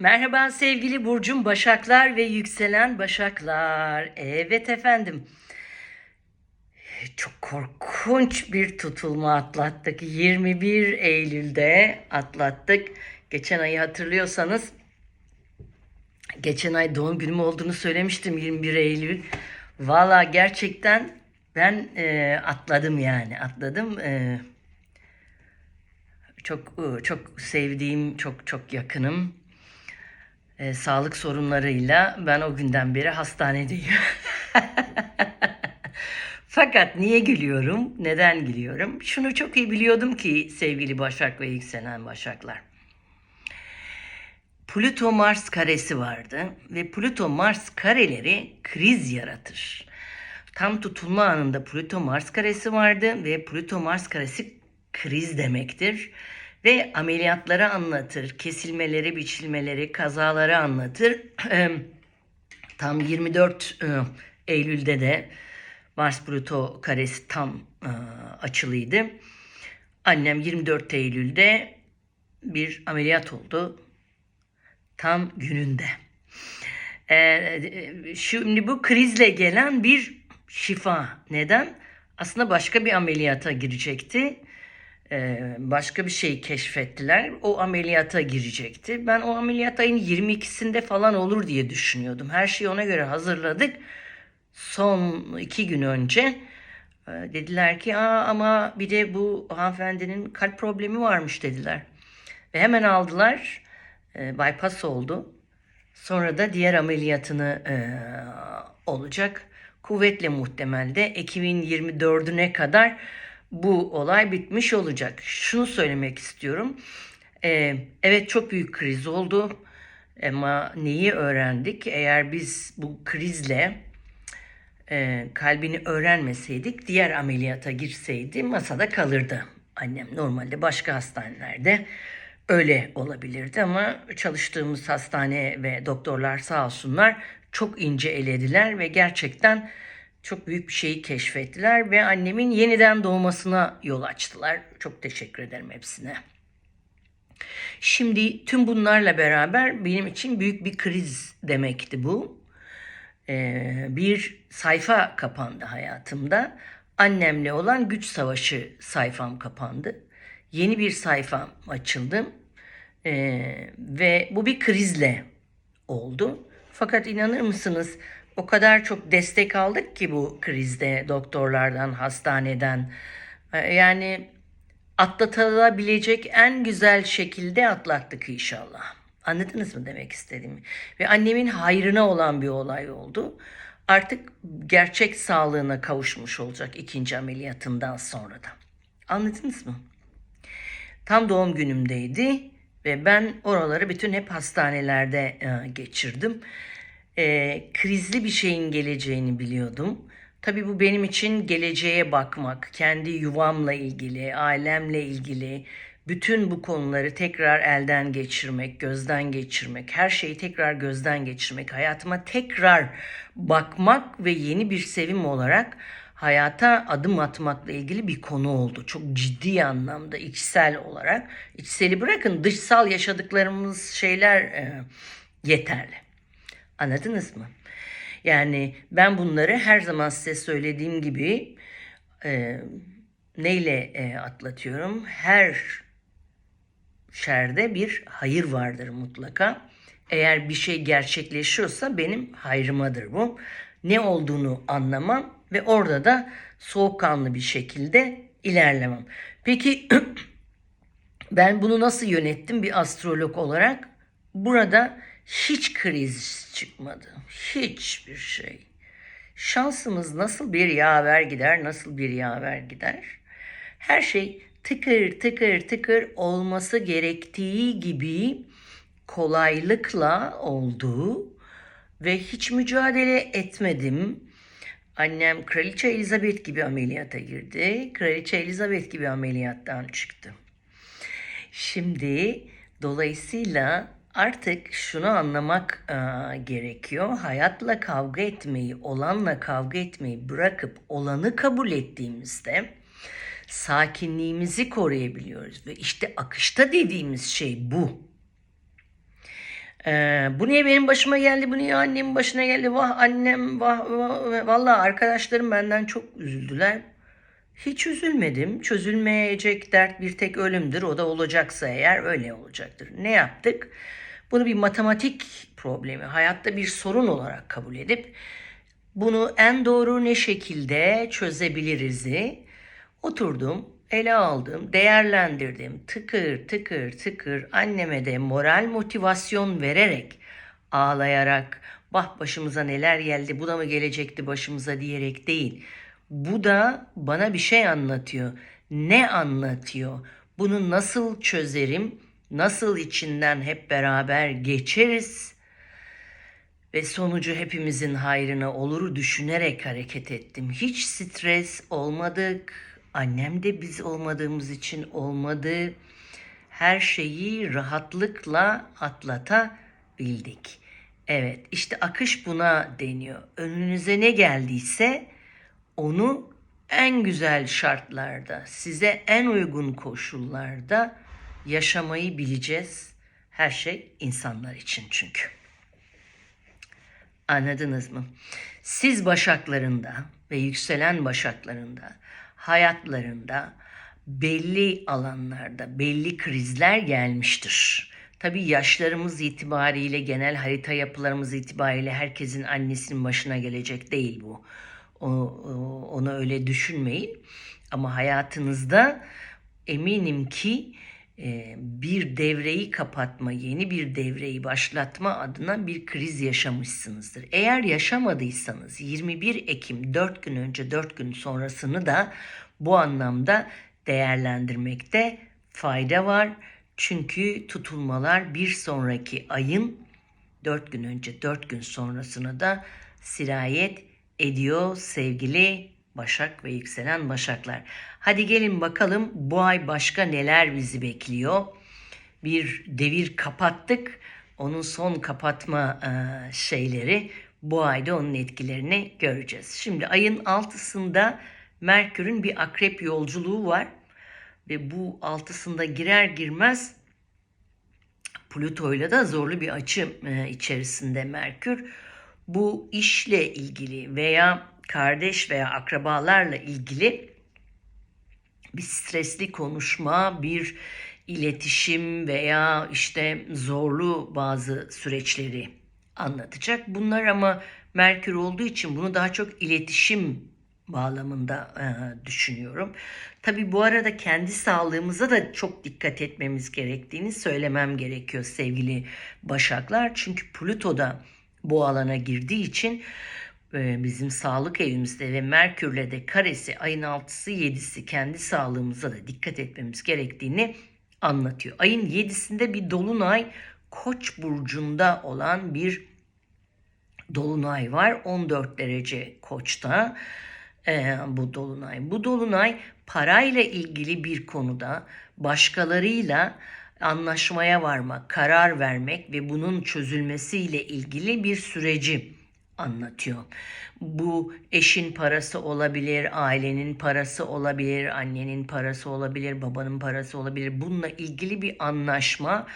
Merhaba sevgili Burcum Başaklar ve yükselen Başaklar. Evet efendim. Çok korkunç bir tutulma atlattık. 21 Eylül'de atlattık. Geçen ayı hatırlıyorsanız geçen ay doğum günüm olduğunu söylemiştim 21 Eylül. Valla gerçekten ben e, atladım yani atladım. E, çok çok sevdiğim, çok çok yakınım. E, sağlık sorunlarıyla ben o günden beri hastanedeyim. Fakat niye gülüyorum? Neden gülüyorum? Şunu çok iyi biliyordum ki sevgili Başak ve yükselen Başaklar. Plüto Mars karesi vardı ve Plüto Mars kareleri kriz yaratır. Tam tutulma anında Plüto Mars karesi vardı ve Plüto Mars karesi kriz demektir ve ameliyatları anlatır, kesilmeleri, biçilmeleri, kazaları anlatır. tam 24 e, Eylül'de de Mars Plüto karesi tam açılıydı. Annem 24 Eylül'de bir ameliyat oldu. Tam gününde. Ee, şimdi bu krizle gelen bir şifa. Neden? Aslında başka bir ameliyata girecekti. Ee, başka bir şey keşfettiler. O ameliyata girecekti. Ben o ameliyat ayın 22'sinde falan olur diye düşünüyordum. Her şeyi ona göre hazırladık. Son iki gün önce e, dediler ki Aa, ama bir de bu hanımefendinin kalp problemi varmış dediler. Ve hemen aldılar. E, bypass oldu. Sonra da diğer ameliyatını e, olacak. Kuvvetle muhtemel de Ekim'in 24'üne kadar bu olay bitmiş olacak. Şunu söylemek istiyorum. Ee, evet çok büyük kriz oldu. Ama neyi öğrendik? Eğer biz bu krizle e, kalbini öğrenmeseydik diğer ameliyata girseydi masada kalırdı. Annem normalde başka hastanelerde öyle olabilirdi ama çalıştığımız hastane ve doktorlar sağ olsunlar çok ince elediler ve gerçekten çok büyük bir şeyi keşfettiler ve annemin yeniden doğmasına yol açtılar. Çok teşekkür ederim hepsine. Şimdi tüm bunlarla beraber benim için büyük bir kriz demekti bu. Ee, bir sayfa kapandı hayatımda. Annemle olan güç savaşı sayfam kapandı. Yeni bir sayfam açıldı. Ee, ve bu bir krizle oldu. Fakat inanır mısınız o kadar çok destek aldık ki bu krizde doktorlardan, hastaneden. Ee, Yani atlatılabilecek en güzel şekilde atlattık inşallah. Anladınız mı demek istediğimi? Ve annemin hayrına olan bir olay oldu. Artık gerçek sağlığına kavuşmuş olacak ikinci ameliyatından sonra da. Anladınız mı? Tam doğum günümdeydi ve ben oraları bütün hep hastanelerde e, geçirdim. E, krizli bir şeyin geleceğini biliyordum. Tabii bu benim için geleceğe bakmak, kendi yuvamla ilgili, ailemle ilgili, bütün bu konuları tekrar elden geçirmek, gözden geçirmek, her şeyi tekrar gözden geçirmek, hayatıma tekrar bakmak ve yeni bir sevim olarak hayata adım atmakla ilgili bir konu oldu. Çok ciddi anlamda içsel olarak. İçseli bırakın dışsal yaşadıklarımız şeyler e, yeterli. Anladınız mı? Yani ben bunları her zaman size söylediğim gibi e, neyle e, atlatıyorum? Her şerde bir hayır vardır mutlaka. Eğer bir şey gerçekleşiyorsa benim hayrımadır bu. Ne olduğunu anlamam ve orada da soğukkanlı bir şekilde ilerlemem. Peki ben bunu nasıl yönettim bir astrolog olarak? Burada hiç kriz çıkmadı. Hiçbir şey. Şansımız nasıl bir yaver gider, nasıl bir yaver gider? Her şey tıkır tıkır tıkır olması gerektiği gibi kolaylıkla oldu ve hiç mücadele etmedim. Annem Kraliçe Elizabeth gibi ameliyata girdi. Kraliçe Elizabeth gibi ameliyattan çıktı. Şimdi dolayısıyla artık şunu anlamak e, gerekiyor. Hayatla kavga etmeyi, olanla kavga etmeyi bırakıp olanı kabul ettiğimizde sakinliğimizi koruyabiliyoruz ve işte akışta dediğimiz şey bu. Ee, bu niye benim başıma geldi, bu niye annemin başına geldi, vah annem, vah, vah. Vallahi arkadaşlarım benden çok üzüldüler. Hiç üzülmedim. Çözülmeyecek dert bir tek ölümdür. O da olacaksa eğer öyle olacaktır. Ne yaptık? Bunu bir matematik problemi, hayatta bir sorun olarak kabul edip bunu en doğru ne şekilde çözebiliriz'i oturdum, ele aldım, değerlendirdim. Tıkır tıkır tıkır anneme de moral motivasyon vererek, ağlayarak, bah başımıza neler geldi, bu da mı gelecekti başımıza diyerek değil. Bu da bana bir şey anlatıyor. Ne anlatıyor? Bunu nasıl çözerim? Nasıl içinden hep beraber geçeriz? ve sonucu hepimizin hayrına olur düşünerek hareket ettim. Hiç stres olmadık. Annem de biz olmadığımız için olmadı. Her şeyi rahatlıkla atlatabildik. Evet, işte akış buna deniyor. Önünüze ne geldiyse onu en güzel şartlarda, size en uygun koşullarda yaşamayı bileceğiz. Her şey insanlar için çünkü. Anladınız mı? Siz başaklarında ve yükselen başaklarında hayatlarında belli alanlarda belli krizler gelmiştir. Tabii yaşlarımız itibariyle genel harita yapılarımız itibariyle herkesin annesinin başına gelecek değil bu. Onu öyle düşünmeyin. Ama hayatınızda eminim ki e, bir devreyi kapatma, yeni bir devreyi başlatma adına bir kriz yaşamışsınızdır. Eğer yaşamadıysanız 21 Ekim 4 gün önce 4 gün sonrasını da bu anlamda değerlendirmekte fayda var. Çünkü tutulmalar bir sonraki ayın 4 gün önce 4 gün sonrasına da sirayet ediyor sevgili Başak ve yükselen Başaklar. Hadi gelin bakalım bu ay başka neler bizi bekliyor. Bir devir kapattık. Onun son kapatma e, şeyleri bu ayda onun etkilerini göreceğiz. Şimdi ayın altısında Merkür'ün bir akrep yolculuğu var. Ve bu altısında girer girmez Plüto'yla da zorlu bir açı e, içerisinde Merkür. Bu işle ilgili veya kardeş veya akrabalarla ilgili bir stresli konuşma, bir iletişim veya işte zorlu bazı süreçleri anlatacak. Bunlar ama Merkür olduğu için bunu daha çok iletişim bağlamında e, düşünüyorum. Tabii bu arada kendi sağlığımıza da çok dikkat etmemiz gerektiğini söylemem gerekiyor sevgili Başaklar. Çünkü Plüto da bu alana girdiği için e, bizim sağlık evimizde ve Merkür'le de karesi ayın 6'sı 7'si kendi sağlığımıza da dikkat etmemiz gerektiğini anlatıyor. Ayın 7'sinde bir dolunay Koç burcunda olan bir dolunay var. 14 derece Koç'ta e, bu dolunay. Bu dolunay parayla ilgili bir konuda başkalarıyla anlaşmaya varmak, karar vermek ve bunun çözülmesiyle ilgili bir süreci anlatıyor. Bu eşin parası olabilir, ailenin parası olabilir, annenin parası olabilir, babanın parası olabilir. Bununla ilgili bir anlaşma,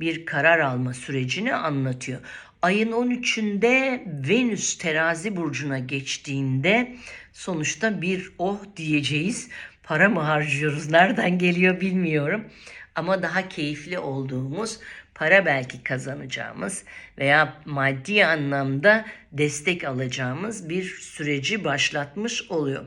bir karar alma sürecini anlatıyor. Ayın 13'ünde Venüs terazi burcuna geçtiğinde sonuçta bir oh diyeceğiz. Para mı harcıyoruz? Nereden geliyor bilmiyorum. Ama daha keyifli olduğumuz, para belki kazanacağımız veya maddi anlamda destek alacağımız bir süreci başlatmış oluyor.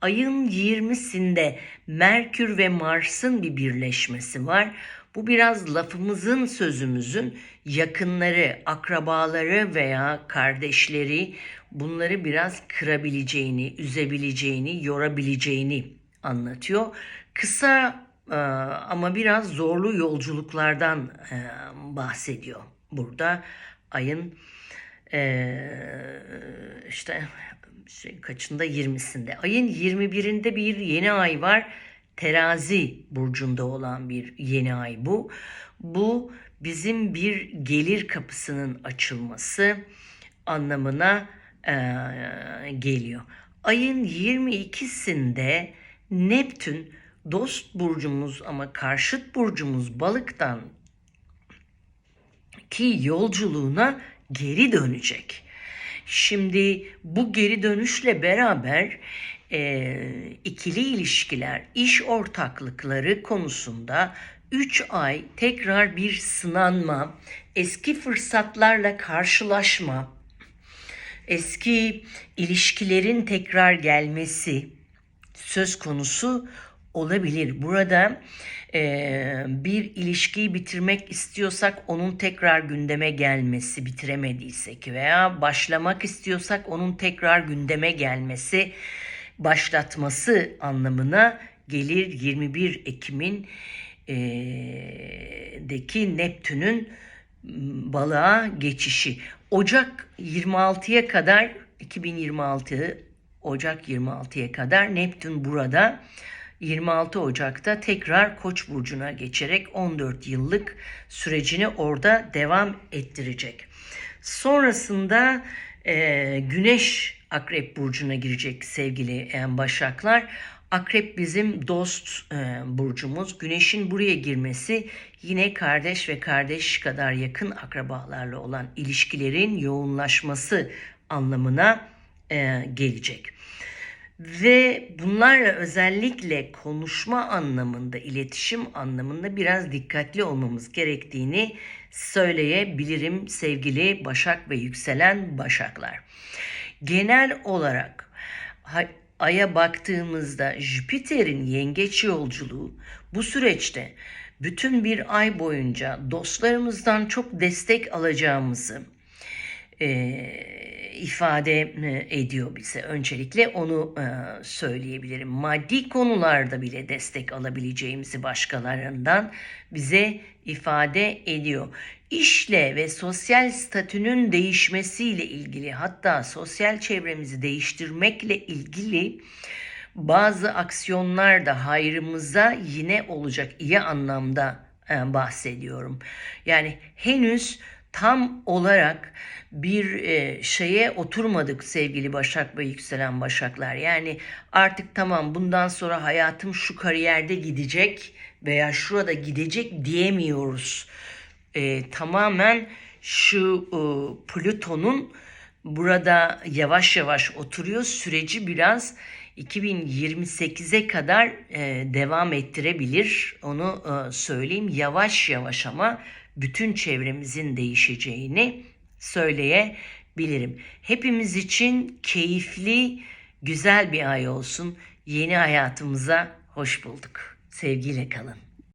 Ayın 20'sinde Merkür ve Mars'ın bir birleşmesi var. Bu biraz lafımızın, sözümüzün yakınları, akrabaları veya kardeşleri bunları biraz kırabileceğini, üzebileceğini, yorabileceğini anlatıyor. Kısa ama biraz zorlu yolculuklardan e, bahsediyor burada ayın e, işte şey, kaçında 20'sinde. Ayın 21'inde bir yeni ay var. Terazi burcunda olan bir yeni ay bu. Bu bizim bir gelir kapısının açılması anlamına e, geliyor. Ayın 22'sinde Neptün dost burcumuz ama karşıt burcumuz balıktan ki yolculuğuna geri dönecek. Şimdi bu geri dönüşle beraber e, ikili ilişkiler, iş ortaklıkları konusunda 3 ay tekrar bir sınanma, eski fırsatlarla karşılaşma, eski ilişkilerin tekrar gelmesi söz konusu olabilir. Burada e, bir ilişkiyi bitirmek istiyorsak onun tekrar gündeme gelmesi bitiremediysek veya başlamak istiyorsak onun tekrar gündeme gelmesi başlatması anlamına gelir 21 Ekim'in e, deki Neptün'ün balığa geçişi. Ocak 26'ya kadar 2026 Ocak 26'ya kadar Neptün burada 26 Ocak'ta tekrar Koç burcuna geçerek 14 yıllık sürecini orada devam ettirecek. Sonrasında e, Güneş Akrep burcuna girecek sevgili e, Başaklar. Akrep bizim dost e, burcumuz. Güneşin buraya girmesi yine kardeş ve kardeş kadar yakın akrabalarla olan ilişkilerin yoğunlaşması anlamına e, gelecek. Ve bunlarla özellikle konuşma anlamında, iletişim anlamında biraz dikkatli olmamız gerektiğini söyleyebilirim sevgili Başak ve yükselen Başaklar. Genel olarak Ay'a baktığımızda Jüpiter'in yengeç yolculuğu bu süreçte bütün bir ay boyunca dostlarımızdan çok destek alacağımızı, e, ifade ediyor bize. Öncelikle onu e, söyleyebilirim. Maddi konularda bile destek alabileceğimizi başkalarından bize ifade ediyor. İşle ve sosyal statünün değişmesiyle ilgili hatta sosyal çevremizi değiştirmekle ilgili bazı aksiyonlar da hayrımıza yine olacak iyi anlamda bahsediyorum. Yani henüz tam olarak bir e, şeye oturmadık sevgili Başak ve yükselen Başaklar. Yani artık tamam bundan sonra hayatım şu kariyerde gidecek veya şurada gidecek diyemiyoruz. E, tamamen şu e, Plüton'un burada yavaş yavaş oturuyor. Süreci biraz 2028'e kadar e, devam ettirebilir. Onu e, söyleyeyim. Yavaş yavaş ama bütün çevremizin değişeceğini söyleyebilirim. Hepimiz için keyifli, güzel bir ay olsun. Yeni hayatımıza hoş bulduk. Sevgiyle kalın.